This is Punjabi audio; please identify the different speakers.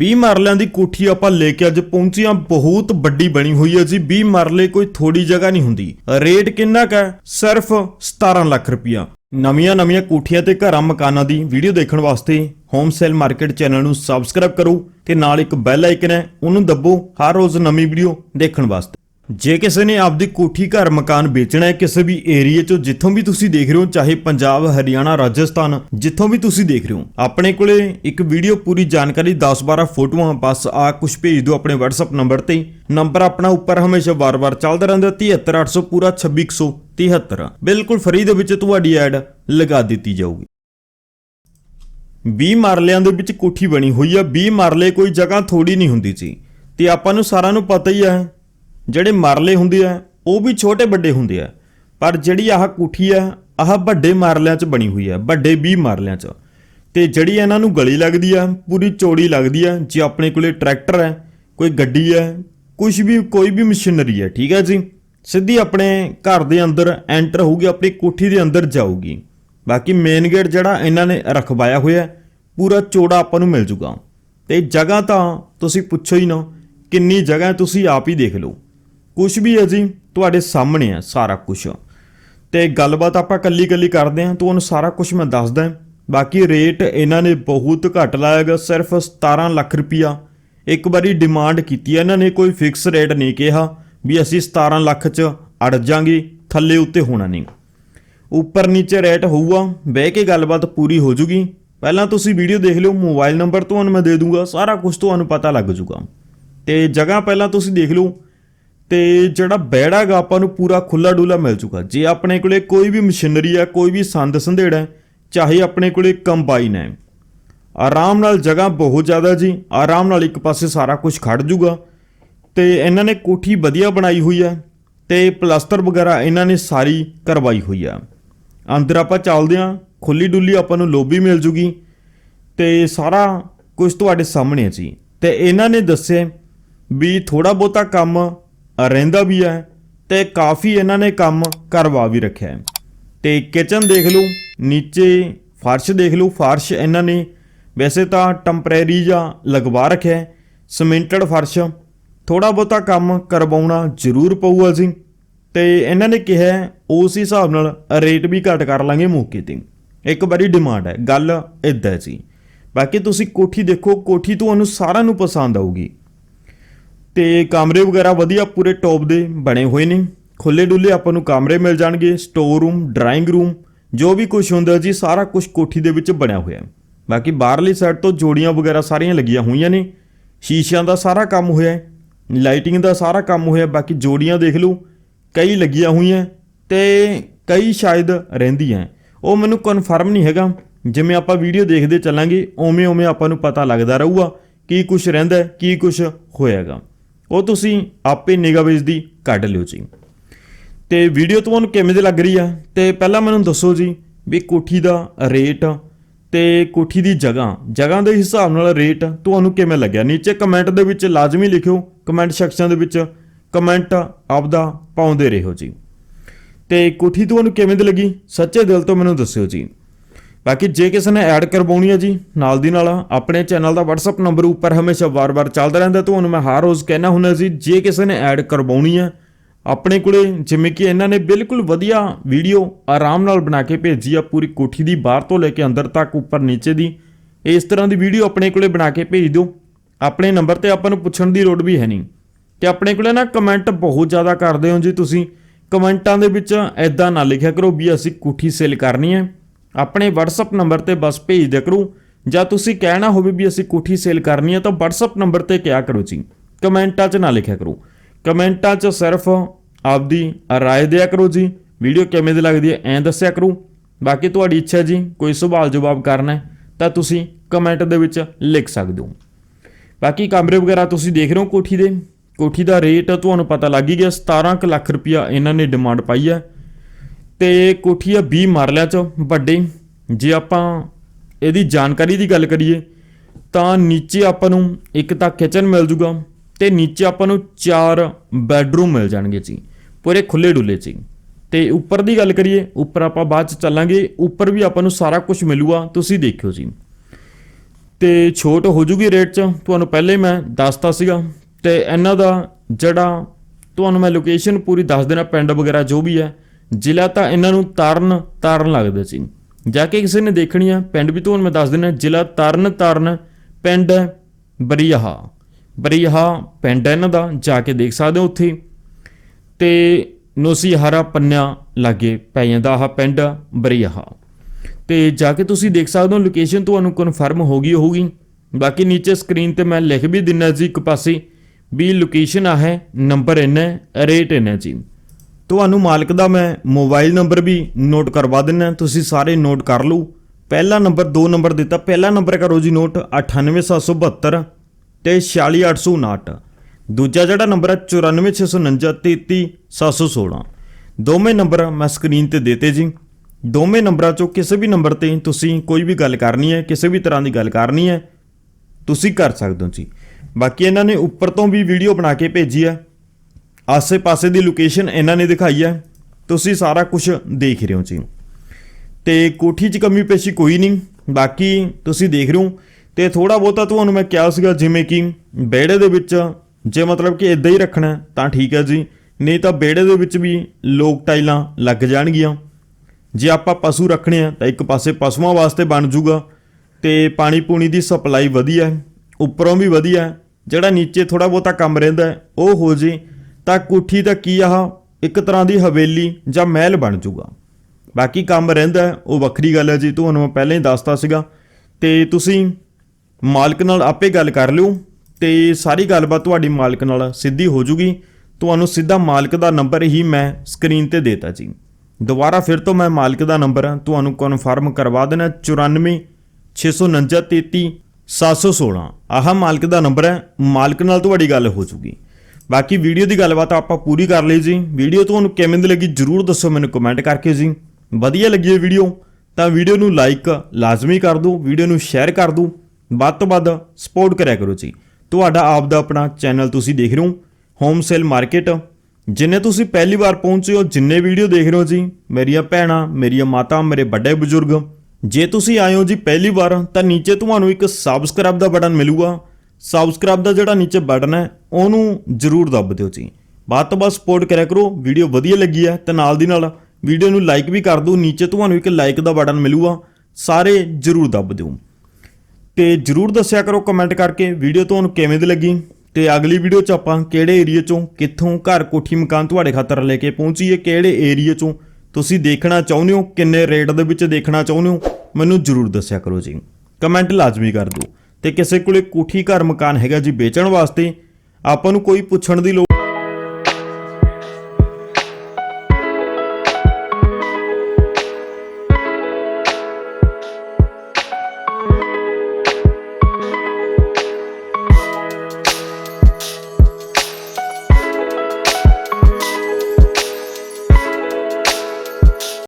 Speaker 1: 20 ਮਰਲਿਆਂ ਦੀ ਕੋਠੀ ਆਪਾਂ ਲੈ ਕੇ ਅੱਜ ਪਹੁੰਚੇ ਹਾਂ। ਬਹੁਤ ਵੱਡੀ ਬਣੀ ਹੋਈ ਹੈ ਜੀ। 20 ਮਰਲੇ ਕੋਈ ਥੋੜੀ ਜਗ੍ਹਾ ਨਹੀਂ ਹੁੰਦੀ। ਰੇਟ ਕਿੰਨਾ ਕੁ ਸਿਰਫ 17 ਲੱਖ ਰੁਪਇਆ ਨਵੀਆਂ ਨਵੀਆਂ ਕੋਠੀਆਂ ਤੇ ਘਰਾਂ ਮਕਾਨਾਂ ਦੀ ਵੀਡੀਓ ਦੇਖਣ ਵਾਸਤੇ ਹੋਮ ਸੇਲ ਮਾਰਕੀਟ ਚੈਨਲ ਨੂੰ ਸਬਸਕ੍ਰਾਈਬ ਕਰੋ ਤੇ ਨਾਲ ਇੱਕ ਬੈਲ ਆਈਕਨ ਹੈ, ਉਹਨੂੰ ਦੱਬੋ ਹਰ ਰੋਜ਼ ਨਵੀਂ ਵੀਡੀਓ ਦੇਖਣ ਵਾਸਤੇ। ਜੇ ਕਿਸੇ ਨੇ ਆਪਦੀ ਕੋਠੀ ਘਰ ਮਕਾਨ ਵੇਚਣਾ ਹੈ, ਕਿਸੇ ਵੀ ਏਰੀਏ 'ਚੋਂ, ਜਿੱਥੋਂ ਵੀ ਤੁਸੀਂ ਦੇਖ ਰਹੇ ਹੋ, ਚਾਹੇ ਪੰਜਾਬ, ਹਰਿਆਣਾ, ਰਾਜਸਥਾਨ, ਜਿੱਥੋਂ ਵੀ ਤੁਸੀਂ ਦੇਖ ਰਹੇ ਹੋ, ਆਪਣੇ ਕੋਲੇ ਇੱਕ ਵੀਡੀਓ ਪੂਰੀ ਜਾਣਕਾਰੀ 10-12 ਫੋਟੋਆਂ ਬਸ ਆ ਕੁਝ ਭੇਜ ਦਿਓ ਆਪਣੇ WhatsApp ਨੰਬਰ ਤੇ। ਨੰਬਰ ਆਪਣਾ ਉੱਪਰ ਹਮੇਸ਼ਾ ਵਾਰ-ਵਾਰ ਚੱਲਦਾ ਰਹਿੰਦਾ 73800 ਪੂਰਾ 2673 ਬਿਲਕੁਲ ਫਰੀ ਦੇ ਵਿੱਚ ਤੁਹਾਡੀ ਐਡ ਲਗਾ ਦਿੱਤੀ ਜਾਊਗੀ। 20 ਮਰਲਿਆਂ ਦੇ ਵਿੱਚ ਕੋਠੀ ਬਣੀ ਹੋਈ ਆ 20 ਮਰਲੇ ਕੋਈ ਜਗ੍ਹਾ ਥੋੜੀ ਨਹੀਂ ਹੁੰਦੀ ਸੀ। ਤੇ ਆਪਾਂ ਨੂੰ ਸਾਰਿਆਂ ਨੂੰ ਪਤਾ ਹੀ ਹੈ ਜਿਹੜੇ ਮਰਲੇ ਹੁੰਦੇ ਆ, ਉਹ ਵੀ ਛੋਟੇ ਵੱਡੇ ਹੁੰਦੇ ਆ। ਪਰ ਜਿਹੜੀ ਆਹ ਕੋਠੀ ਆ, ਆਹ ਵੱਡੇ ਮਰਲਿਆਂ 'ਚ ਬਣੀ ਹੋਈ ਆ, ਵੱਡੇ 20 ਮਰਲਿਆਂ 'ਚ। ਤੇ ਜਿਹੜੀ ਇਹਨਾਂ ਨੂੰ ਗਲੀ ਲੱਗਦੀ ਆ, ਪੂਰੀ ਚੌੜੀ ਲੱਗਦੀ ਆ, ਜੇ ਆਪਣੇ ਕੋਲੇ ਟਰੈਕਟਰ ਹੈ ਕੋਈ ਗੱਡੀ ਹੈ ਕੁਝ ਵੀ, ਕੋਈ ਵੀ ਮਸ਼ੀਨਰੀ ਹੈ ਠੀਕ ਹੈ ਜੀ? ਸਿੱਧੀ ਆਪਣੇ ਘਰ ਦੇ ਅੰਦਰ ਐਂਟਰ ਹੋਊਗੀ, ਆਪਣੀ ਕੋਠੀ ਦੇ ਅੰਦਰ ਜਾਊਗੀ। ਬਾਕੀ ਮੇਨ ਗੇਟ ਜਿਹੜਾ ਇਹਨਾਂ ਨੇ ਰਖਵਾਇਆ ਹੋਇਆ, ਪੂਰਾ ਚੌੜਾ ਆਪਾਂ ਨੂੰ ਮਿਲ ਜੂਗਾ। ਤੇ ਜਗ੍ਹਾ ਤਾਂ ਤੁਸੀਂ ਪੁੱਛੋ ਹੀ ਨਾ, ਕਿੰਨੀ ਜਗ੍ਹਾ ਤੁਸੀਂ ਆਪ ਹੀ ਦੇਖ ਲਓ। ਕੁਝ ਵੀ ਹੈ ਜੀ ਤੁਹਾਡੇ ਸਾਹਮਣੇ ਆ, ਸਾਰਾ ਕੁਝ ਤੇ ਗੱਲਬਾਤ ਆਪਾਂ ਕੱਲੀ ਕੱਲੀ ਕਰਦੇ ਹਾਂ ਤੁਹਾਨੂੰ ਸਾਰਾ ਕੁਝ ਮੈਂ ਦੱਸਦਾ ਬਾਕੀ ਰੇਟ ਇਹਨਾਂ ਨੇ ਬਹੁਤ ਘੱਟ ਲਾਇਆ ਗਾ ਸਿਰਫ 17 ਲੱਖ ਰੁਪਿਆ ਇੱਕ ਵਾਰੀ ਡਿਮਾਂਡ ਕੀਤੀ ਇਹਨਾਂ ਨੇ ਕੋਈ ਫਿਕਸ ਰੇਟ ਨਹੀਂ ਕਿਹਾ ਵੀ ਅਸੀਂ 17 ਲੱਖ ਚ ਅੜ ਜਾਾਂਗੇ, ਥੱਲੇ ਉੱਤੇ ਹੋਣਾ ਨਹੀਂ। ਉੱਪਰ ਨੀਚੇ ਰੇਟ ਹੋਊਗਾ, ਬਹਿ ਕੇ ਗੱਲਬਾਤ ਪੂਰੀ ਹੋ ਜੂਗੀ। ਪਹਿਲਾਂ ਤੁਸੀਂ ਵੀਡੀਓ ਦੇਖ ਲਿਓ ਮੋਬਾਈਲ ਨੰਬਰ ਤੁਹਾਨੂੰ ਮੈਂ ਦੇ ਦੂੰਗਾ, ਸਾਰਾ ਕੁਝ ਤੁਹਾਨੂੰ ਪਤਾ ਲੱਗ ਜੂਗਾ। ਤੇ ਜਗ੍ਹਾ ਪਹਿਲਾਂ ਤੁਸੀਂ ਦੇਖ ਲਓ ਤੇ ਜਿਹੜਾ ਬੈੜਾ ਹੈਗਾ, ਆਪਾਂ ਨੂੰ ਪੂਰਾ ਖੁੱਲਾ ਡੁੱਲਾ ਮਿਲ ਜੂਗਾ ਜੇ ਆਪਣੇ ਕੋਲੇ ਕੋਈ ਵੀ ਮਸ਼ੀਨਰੀ ਹੈ, ਕੋਈ ਵੀ ਸੰਦ ਸੰਧੇੜਾ ਹੈ, ਚਾਹੇ ਆਪਣੇ ਕੋਲੇ ਕੰਬਾਈਨ ਹੈ। ਆਰਾਮ ਨਾਲ ਜਗ੍ਹਾ ਬਹੁਤ ਜ਼ਿਆਦਾ ਜੀ। ਆਰਾਮ ਨਾਲ ਇੱਕ ਪਾਸੇ ਸਾਰਾ ਕੁਝ ਖੜ ਜੂਗਾ। ਤੇ ਇਹਨਾਂ ਨੇ ਕੋਠੀ ਵਧੀਆ ਬਣਾਈ ਹੋਈ ਹੈ ਤੇ ਪਲਾਸਟਰ ਵਗੈਰਾ ਇਹਨਾਂ ਨੇ ਸਾਰੀ ਕਰਵਾਈ ਹੋਈ ਆ। ਅੰਦਰ ਆਪਾਂ ਚੱਲਦੇ ਹਾਂ ਖੁੱਲੀ ਡੁੱਲੀ ਆਪਾਂ ਨੂੰ ਲੋਬੀ ਮਿਲ ਜੂਗੀ। ਤੇ ਸਾਰਾ ਕੁਝ ਤੁਹਾਡੇ ਸਾਹਮਣੇ ਹੈ ਜੀ। ਤੇ ਇਹਨਾਂ ਨੇ ਦੱਸਿਆ ਵੀ ਥੋੜਾ ਬਹੁਤਾ ਕੰਮ ਰਹਿੰਦਾ ਵੀ ਹੈ ਤੇ ਕਾਫੀ ਇਹਨਾਂ ਨੇ ਕੰਮ ਕਰਵਾ ਵੀ ਰੱਖਿਆ ਹੈ। ਤੇ ਕਿਚਨ ਦੇਖ ਲਓ, ਨੀਚੇ ਫਰਸ਼ ਦੇਖ ਲਓ, ਫਰਸ਼ ਇਹਨਾਂ ਨੇ ਵੈਸੇ ਤਾਂ ਟੈਂਪਰੇਰੀ ਜਾਂ ਲਗਵਾ ਰੱਖਿਆ ਹੈ ਸਿਮੈਂਟਡ ਫਰਸ਼। ਥੋੜਾ ਬਹੁਤਾ ਕੰਮ ਕਰਵਾਉਣਾ ਜ਼ਰੂਰ ਪਊਗਾ ਜੀ। ਤੇ ਇਹਨਾਂ ਨੇ ਕਿਹਾ ਉਸ ਹਿਸਾਬ ਨਾਲ ਰੇਟ ਵੀ ਘੱਟ ਕਰ ਲਾਂਗੇ ਮੌਕੇ ਤੇ। ਇੱਕ ਵਾਰੀ ਡਿਮਾਂਡ ਹੈ, ਗੱਲ ਇਦਾਂ ਜੀ। ਬਾਕੀ ਤੁਸੀਂ ਕੋਠੀ ਦੇਖੋ, ਕੋਠੀ ਤੁਹਾਨੂੰ ਸਾਰਿਆਂ ਨੂੰ ਪਸੰਦ ਆਊਗੀ। ਤੇ ਕਮਰੇ ਵਗੈਰਾ ਵਧੀਆ ਪੂਰੇ ਟੌਪ ਦੇ ਬਣੇ ਹੋਏ ਨੇ। ਖੁੱਲੇ ਡੁੱਲੇ ਆਪਾਂ ਨੂੰ ਕਮਰੇ ਮਿਲ ਜਾਣਗੇ ਸਟੋਰ ਰੂਮ ਡਰਾਇੰਗ ਰੂਮ ਜੋ ਵੀ ਕੁਝ ਹੁੰਦਾ ਜੀ ਸਾਰਾ ਕੁਝ ਕੋਠੀ ਦੇ ਵਿੱਚ ਬਣਿਆ ਹੋਇਆ ਹੈ। ਬਾਕੀ ਬਾਹਰਲੀ ਸਾਈਡ ਤੋਂ ਜੋੜੀਆਂ ਵਗੈਰਾ ਸਾਰੀਆਂ ਲੱਗੀਆਂ ਹੋਈਆਂ ਨੇ। ਸ਼ੀਸ਼ਿਆਂ ਦਾ ਸਾਰਾ ਕੰਮ ਹੋਇਆ ਹੈ ਲਾਈਟਿੰਗ ਦਾ ਸਾਰਾ ਕੰਮ ਹੋਇਆ ਬਾਕੀ ਜੋੜੀਆਂ ਦੇਖ ਲਓ ਕਈ ਲੱਗੀਆਂ ਹੋਈਆਂ ਤੇ ਕਈ ਸ਼ਾਇਦ ਰਹਿੰਦੀਆਂ ਉਹ ਮੈਨੂੰ ਕਨਫਰਮ ਨਹੀਂ ਹੈਗਾ ਜਿਵੇਂ ਆਪਾਂ ਵੀਡੀਓ ਦੇਖਦੇ ਚੱਲਾਂਗੇ ਓਵੇਂ ਓਵੇਂ ਆਪਾਂ ਨੂੰ ਪਤਾ ਲੱਗਦਾ ਰਹੂਗਾ ਕੀ ਕੁਝ ਰਹਿੰਦਾ ਹੈ, ਕੀ ਕੁਝ ਹੋਇਆਗਾ ਉਹ ਤੁਸੀਂ ਆਪੇ ਨਿਗਾਹ ਵਿੱਚ ਦੀ ਕੱਢ ਲਿਓ ਜੀ। ਤੇ ਵੀਡੀਓ ਤੁਹਾਨੂੰ ਕਿਵੇਂ ਦੀ ਲੱਗ ਰਹੀ ਆ? ਤੇ ਪਹਿਲਾਂ ਮੈਨੂੰ ਦੱਸੋ ਜੀ ਵੀ ਕੋਠੀ ਦਾ ਰੇਟ ਤੇ ਕੋਠੀ ਦੀ ਜਗ੍ਹਾ ਜਗ੍ਹਾ ਦੇ ਹਿਸਾਬ ਨਾਲ ਰੇਟ ਤੁਹਾਨੂੰ ਕਿਵੇਂ ਲੱਗਿਆ? ਨੀਚੇ ਕਮੈਂਟ ਦੇ ਵਿੱਚ ਲਾਜ਼ਮੀ ਲਿਖਿਓ ਕਮੈਂਟ ਸੈਕਸ਼ਨ ਦੇ ਵਿੱਚ ਕਮੈਂਟ ਆਪਦਾ ਪਾਉਂਦੇ ਰਹੋ ਜੀ। ਤੇ ਕੋਠੀ ਤੁਹਾਨੂੰ ਕਿਵੇਂ ਦੀ ਲੱਗੀ? ਸੱਚੇ ਦਿਲ ਤੋਂ ਮੈਨੂੰ ਦੱਸਿਓ ਜੀ। ਬਾਕੀ ਜੇ ਕਿਸੇ ਨੇ ਐਡ ਕਰਵਾਉਣੀ ਹੈ ਜੀ, ਨਾਲ ਦੀ ਨਾਲ ਆਪਣੇ ਚੈਨਲ ਦਾ WhatsApp ਨੰਬਰ ਉੱਪਰ ਹਮੇਸ਼ਾ ਵਾਰ-ਵਾਰ ਚੱਲਦਾ ਰਹਿੰਦਾ ਤੁਹਾਨੂੰ ਮੈਂ ਹਰ ਰੋਜ਼ ਕਹਿਣਾ ਹੁੰਦਾ ਸੀ ਜੇ ਕਿਸੇ ਨੇ ਐਡ ਕਰਵਾਉਣੀ ਹੈ, ਆਪਣੇ ਕੋਲੇ ਜਿਵੇਂ ਕਿ ਇਹਨਾਂ ਨੇ ਬਿਲਕੁਲ ਵਧੀਆ ਵੀਡੀਓ ਆਰਾਮ ਨਾਲ ਬਣਾ ਕੇ ਭੇਜੀ ਆ, ਪੂਰੀ ਕੋਠੀ ਦੀ ਬਾਹਰ ਤੋਂ ਲੈ ਕੇ ਅੰਦਰ ਤੱਕ, ਉੱਪਰ ਨੀਚੇ ਦੀ, ਇਸ ਤਰ੍ਹਾਂ ਦੀ ਵੀਡੀਓ ਆਪਣੇ ਕੋਲੇ ਬਣਾ ਕੇ ਭੇਜ ਦਿਓ। ਆਪਣੇ ਨੰਬਰ ਤੇ ਆਪਾਂ ਨੂੰ ਪੁੱਛਣ ਦੀ ਲੋੜ ਵੀ ਹੈ ਨਹੀਂ। ਤੇ ਆਪਣੇ ਕੋਲੇ ਨਾ ਕਮੈਂਟ ਬਹੁਤ ਜ਼ਿਆਦਾ ਕਰਦੇ ਹੋ ਜੀ ਤੁਸੀਂ, ਕਮੈਂਟਾਂ ਦੇ ਵਿੱਚ ਐਦਾਂ ਨਾ ਲਿਖਿਆ ਕਰੋ ਵੀ ਅਸੀਂ ਕੋਠੀ ਸੇਲ ਕਰਨੀ ਹੈ। ਆਪਣੇ WhatsApp ਨੰਬਰ ਤੇ ਬਸ ਭੇਜ ਦਿਆ ਕਰੋ। ਜਾਂ ਤੁਸੀਂ ਕਹਿਣਾ ਹੋਵੇ ਵੀ ਅਸੀਂ ਕੋਠੀ ਸੇਲ ਕਰਨੀ ਹੈ ਤਾਂ WhatsApp ਨੰਬਰ ਤੇ ਕਿਹਾ ਕਰੋ ਜੀ? ਕਮੈਂਟਾਂ 'ਚ ਨਾ ਲਿਖਿਆ ਕਰੋ। ਕਮੈਂਟਾਂ 'ਚ ਸਿਰਫ ਆਪਦੀ ਰਾਏ ਦਿਆ ਕਰੋ ਜੀ। ਵੀਡੀਓ ਕਿਵੇਂ ਦੀ ਲੱਗਦੀ ਹੈ, ਐਂ ਦੱਸਿਆ ਕਰੋ। ਬਾਕੀ ਤੁਹਾਡੀ ਇੱਛਾ ਜੀ, ਕੋਈ ਸਵਾਲ ਜਵਾਬ ਕਰਨਾ ਤਾਂ ਤੁਸੀਂ ਕਮੈਂਟ ਦੇ ਵਿੱਚ ਲਿਖ ਸਕਦੇ ਹੋ। ਬਾਕੀ ਕਮਰੇ ਵਗੈਰਾ ਤੁਸੀਂ ਦੇਖ ਰਹੇ ਹੋ ਕੋਠੀ ਦੇ। ਕੋਠੀ ਦਾ ਰੇਟ ਤੁਹਾਨੂੰ ਪਤਾ ਲੱਗ ਹੀ ਗਿਆ 17 ਕੁ ਲੱਖ ਰੁਪਇਆ ਇਹਨਾਂ ਨੇ ਡਿਮਾਂਡ ਪਾਈ ਹੈ। ਤੇ ਕੋਠੀ ਆ 20 ਮਰਲਿਆਂ ਚ ਵੱਡੇ। ਜੇ ਆਪਾਂ ਇਹਦੀ ਜਾਣਕਾਰੀ ਦੀ ਗੱਲ ਕਰੀਏ, ਤਾਂ ਨੀਚੇ ਆਪਾਂ ਨੂੰ ਇੱਕ ਤਾਂ ਕਿਚਨ ਮਿਲ ਜੂਗਾ ਤੇ ਨੀਚੇ ਆਪਾਂ ਨੂੰ ਚਾਰ ਬੈੱਡਰੂਮ ਮਿਲ ਜਾਣਗੇ ਜੀ, ਪੂਰੇ ਖੁੱਲੇ ਡੁੱਲੇ ਜੀ। ਤੇ ਉੱਪਰ ਦੀ ਗੱਲ ਕਰੀਏ, ਉੱਪਰ ਆਪਾਂ ਬਾਅਦ ਚ ਚੱਲਾਂਗੇ, ਉੱਪਰ ਵੀ ਆਪਾਂ ਨੂੰ ਸਾਰਾ ਕੁਝ ਮਿਲੂਗਾ, ਤੁਸੀਂ ਦੇਖਿਓ ਜੀ। ਤੇ ਛੋਟ ਹੋ ਜੂਗੀ ਰੇਟ 'ਚ, ਤੁਹਾਨੂੰ ਪਹਿਲੇ ਮੈਂ ਦੱਸਤਾ ਸੀਗਾ। ਤੇ ਇਹਨਾਂ ਦਾ ਜਿਹੜਾ, ਤੁਹਾਨੂੰ ਮੈਂ ਲੋਕੇਸ਼ਨ ਪੂਰੀ ਦੱਸ ਦੇਣਾ, ਪਿੰਡ ਵਗੈਰਾ ਜੋ ਵੀ ਹੈ ਜ਼ਿਲ੍ਹਾ ਤਾਂ ਇਹਨਾਂ ਨੂੰ ਤਰਨ ਤਾਰਨ ਲੱਗਦਾ ਸੀ। ਜਾ ਕੇ ਕਿਸੇ ਨੇ ਦੇਖਣੀ ਆ ਪਿੰਡ ਵੀ ਤੁਹਾਨੂੰ ਮੈਂ ਦੱਸ ਦਿੰਦਾ, ਜ਼ਿਲ੍ਹਾ ਤਰਨ ਤਾਰਨ ਪਿੰਡ ਹੈ ਬਰੀਹਾ। ਬਰੀਹਾ ਪਿੰਡ ਹੈ ਇਹਨਾਂ ਦਾ, ਜਾ ਕੇ ਦੇਖ ਸਕਦੇ ਹੋ ਉੱਥੇ। ਤੇ ਨੋਸੀਹਾਰਾ ਪੰਨਿਆ ਲਾਗੇ ਪੈ ਜਾਂਦਾ ਆਹ ਪਿੰਡ ਬਰੀਹਾ। ਤੇ ਜਾ ਕੇ ਤੁਸੀਂ ਦੇਖ ਸਕਦੇ ਹੋ ਲੋਕੇਸ਼ਨ ਤੁਹਾਨੂੰ ਕਨਫਰਮ ਹੋ ਗਈ ਹੋਊਗੀ। ਬਾਕੀ ਨੀਚੇ ਸਕਰੀਨ ਤੇ ਮੈਂ ਲਿਖ ਵੀ ਦਿੰਨਾ ਜੀ ਇੱਕ ਪਾਸੇ ਵੀ ਲੋਕੇਸ਼ਨ ਆ ਹੈ ਨੰਬਰ ਇੰਨਾ ਰੇਟ ਇੰਨਾ ਜੀ। ਤੁਹਾਨੂੰ ਮਾਲਕ ਦਾ ਮੈਂ ਮੋਬਾਈਲ ਨੰਬਰ ਵੀ ਨੋਟ ਕਰਵਾ ਦਿੰਨਾ, ਤੁਸੀਂ ਸਾਰੇ ਨੋਟ ਕਰ ਲਓ। ਪਹਿਲਾ ਨੰਬਰ, ਦੋ ਨੰਬਰ ਦਿੱਤਾ। ਪਹਿਲਾ ਨੰਬਰ ਕਰੋ ਜੀ ਨੋਟ 98772 ਤੇ 46859 ਦੂਜਾ ਜਿਹੜਾ ਨੰਬਰ ਹੈ 9469933716 ਦੋਵੇਂ ਨੰਬਰ ਮੈਂ ਸਕਰੀਨ ਤੇ ਦੇਤੇ ਜੀ। ਦੋਵੇਂ ਨੰਬਰਾਂ ਚੋਂ ਕਿਸੇ ਵੀ ਨੰਬਰ ਤੇ ਤੁਸੀਂ ਕੋਈ ਵੀ ਗੱਲ ਕਰਨੀ ਹੈ, ਕਿਸੇ ਵੀ ਤਰ੍ਹਾਂ ਦੀ ਗੱਲ ਕਰਨੀ ਹੈ, ਤੁਸੀਂ ਕਰ ਸਕਦੇ ਹੋ ਜੀ। ਬਾਕੀ ਇਹਨਾਂ ਨੇ ਉੱਪਰ ਤੋਂ ਵੀ ਵੀਡੀਓ ਬਣਾ ਕੇ ਭੇਜੀ ਹੈ। ਆਸੇ-ਪਾਸੇ ਦੀ ਲੋਕੇਸ਼ਨ ਇਹਨਾਂ ਨੇ ਦਿਖਾਈ ਹੈ। ਤੁਸੀਂ ਸਾਰਾ ਕੁਝ ਦੇਖ ਰਹੇ ਹੋ ਜੀ। ਤੇ ਕੋਠੀ 'ਚ ਕਮੀ ਪੇਸ਼ੀ ਕੋਈ ਨਹੀਂ। ਬਾਕੀ ਤੁਸੀਂ ਦੇਖ ਰਹੇ ਹੋ। ਤੇ ਥੋੜਾ ਬਹੁਤਾ ਤੁਹਾਨੂੰ ਮੈਂ ਕਿਹਾ ਸੀਗਾ, ਜਿਵੇਂ ਕਿ ਵਿਹੜੇ ਦੇ ਵਿੱਚ ਜੇ ਮਤਲਬ ਕਿ ਇਦਾਂ ਹੀ ਰੱਖਣਾ ਤਾਂ ਠੀਕ ਹੈ ਜੀ। ਨਹੀਂ ਤਾਂ ਵਿਹੜੇ ਦੇ ਵਿੱਚ ਵੀ ਲੋਕ ਟਾਈਲਾਂ ਲੱਗ ਜਾਣਗੀਆਂ। ਜੇ ਆਪਾਂ ਪਸ਼ੂ ਰੱਖਣੇ ਆ, ਤਾਂ ਇੱਕ ਪਾਸੇ ਪਸ਼ੂਆਂ ਵਾਸਤੇ ਬਣ ਜੂਗਾ। ਤੇ ਪਾਣੀ ਪੂਣੀ ਦੀ ਸਪਲਾਈ ਵਧੀਆ ਹੈ। ਉੱਪਰੋਂ ਵੀ ਵਧੀਆ ਹੈ। ਜਿਹੜਾ ਨੀਚੇ ਥੋੜਾ ਬਹੁਤਾ ਕੰਮ ਰਹਿੰਦਾ ਉਹ ਹੋ ਜੇ ਤਾਂ ਕੋਠੀ ਦਾ ਕੀ ਆਹ? ਇੱਕ ਤਰ੍ਹਾਂ ਦੀ ਹਵੇਲੀ ਜਾਂ ਮਹਿਲ ਬਣ ਜੂਗਾ। ਬਾਕੀ ਕੰਮ ਰਹਿੰਦਾ ਉਹ ਵੱਖਰੀ ਗੱਲ ਹੈ ਜੀ, ਤੁਹਾਨੂੰ ਮੈਂ ਪਹਿਲਾਂ ਹੀ ਦੱਸਤਾ ਸੀਗਾ। ਤੇ ਤੁਸੀਂ ਮਾਲਕ ਨਾਲ ਆਪੇ ਗੱਲ ਕਰ ਲਿਓ, ਤੇ ਸਾਰੀ ਗੱਲਬਾਤ ਤੁਹਾਡੀ ਮਾਲਕ ਨਾਲ ਸਿੱਧੀ ਹੋ ਜੂਗੀ। ਤੁਹਾਨੂੰ ਸਿੱਧਾ ਮਾਲਕ ਦਾ ਨੰਬਰ ਹੀ ਮੈਂ ਸਕਰੀਨ ਤੇ ਦੇਤਾ ਜੀ। ਦੁਬਾਰਾ ਫਿਰ ਤੋਂ ਮੈਂ ਮਾਲਕ ਦਾ ਨੰਬਰ ਤੁਹਾਨੂੰ ਕਨਫਰਮ ਕਰਵਾ ਦੇਣਾ 94 649 716 ਆਹ ਮਾਲਕ ਦਾ ਨੰਬਰ ਹੈ, ਮਾਲਕ ਨਾਲ ਤੁਹਾਡੀ ਗੱਲ ਹੋ ਜੂਗੀ। ਬਾਕੀ ਵੀਡੀਓ ਦੀ ਗੱਲਬਾਤ ਆਪਾਂ ਪੂਰੀ ਕਰ ਲਈ ਜੀ। ਵੀਡੀਓ ਤੁਹਾਨੂੰ ਕਿਵੇਂ ਦੀ ਲੱਗੀ ਜਰੂਰ ਦੱਸੋ ਮੈਨੂੰ ਕਮੈਂਟ ਕਰਕੇ ਜੀ। ਵਧੀਆ ਲੱਗੀ ਇਹ ਵੀਡੀਓ, ਤਾਂ ਵੀਡੀਓ ਨੂੰ ਲਾਈਕ ਲਾਜ਼ਮੀ ਕਰ ਦਿਓ ਵੀਡੀਓ ਨੂੰ ਸ਼ੇਅਰ ਕਰ ਦਿਓ ਵੱਧ ਤੋਂ ਵੱਧ ਸਪੋਰਟ ਕਰਿਆ ਕਰੋ ਜੀ। ਤੁਹਾਡਾ ਆਪ ਦਾ ਆਪਣਾ ਚੈਨਲ ਤੁਸੀਂ ਦੇਖ ਰਹੇ ਹੋ ਹੋਮ ਸੇਲ ਮਾਰਕੀਟ ਜਿੰਨੇ ਤੁਸੀਂ ਪਹਿਲੀ ਵਾਰ ਪਹੁੰਚੇ ਹੋ, ਜਿੰਨੇ ਵੀਡੀਓ ਦੇਖ ਰਹੇ ਹੋ ਜੀ, ਮੇਰੀਆਂ ਭੈਣਾਂ, ਮੇਰੀਆਂ ਮਾਤਾ, ਮੇਰੇ ਵੱਡੇ ਬਜ਼ੁਰਗ, ਜੇ ਤੁਸੀਂ ਆਏ ਹੋ ਜੀ ਪਹਿਲੀ ਵਾਰ, ਤਾਂ ਨੀਚੇ ਤੁਹਾਨੂੰ ਇੱਕ ਸਬਸਕ੍ਰਾਈਬ ਦਾ ਬਟਨ ਮਿਲੂਗਾ। ਸਬਸਕ੍ਰਾਈਬ ਦਾ ਜਿਹੜਾ ਨੀਚੇ ਬਟਨ ਹੈ, ਉਹਨੂੰ ਜ਼ਰੂਰ ਦੱਬ ਦਿਓ ਜੀ। ਬਾਅਦ ਤੋਂ ਬਾਅਦ ਸਪੋਰਟ ਕਰਿਆ ਕਰੋ ਵੀਡੀਓ ਵਧੀਆ ਲੱਗੀ ਹੈ ਤੇ ਨਾਲ ਦੀ ਨਾਲ ਵੀਡੀਓ ਨੂੰ ਲਾਈਕ ਵੀ ਕਰ ਦਿਓ, ਨੀਚੇ ਤੁਹਾਨੂੰ ਇੱਕ ਲਾਈਕ ਦਾ ਬਟਨ ਮਿਲੂਗਾ, ਸਾਰੇ ਜ਼ਰੂਰ ਦੱਬ ਦਿਓ। ਤੇ ਜਰੂਰ ਦੱਸਿਆ ਕਰੋ ਕਮੈਂਟ ਕਰਕੇ ਵੀਡੀਓ ਤੁਹਾਨੂੰ ਕਿਵੇਂ ਦੀ ਲੱਗੀ ਤੇ ਅਗਲੀ ਵੀਡੀਓ ਚ ਆਪਾਂ ਕਿਹੜੇ ਏਰੀਆ ਚੋਂ ਕਿੱਥੋਂ ਘਰ ਕੋਠੀ ਮਕਾਨ ਤੁਹਾਡੇ ਖਾਤਰ ਲੈ ਕੇ ਪਹੁੰਚੀਏ, ਕਿਹੜੇ ਏਰੀਆ ਚੋਂ ਤੁਸੀਂ ਦੇਖਣਾ ਚਾਹੁੰਦੇ ਹੋ, ਕਿੰਨੇ ਰੇਟ ਦੇ ਵਿੱਚ ਦੇਖਣਾ ਚਾਹੁੰਦੇ ਹੋ, ਮੈਨੂੰ ਜਰੂਰ ਦੱਸਿਆ ਕਰੋ ਜੀ। ਕਮੈਂਟ ਲਾਜ਼ਮੀ ਕਰ ਦਿਓ। ਤੇ ਕਿਸੇ ਕੋਲੇ ਕੋਠੀ ਘਰ ਮਕਾਨ ਹੈਗਾ ਜੀ ਵੇਚਣ ਵਾਸਤੇ, ਆਪਾਂ ਨੂੰ ਕੋਈ ਪੁੱਛਣ ਦੀ ਲੋੜ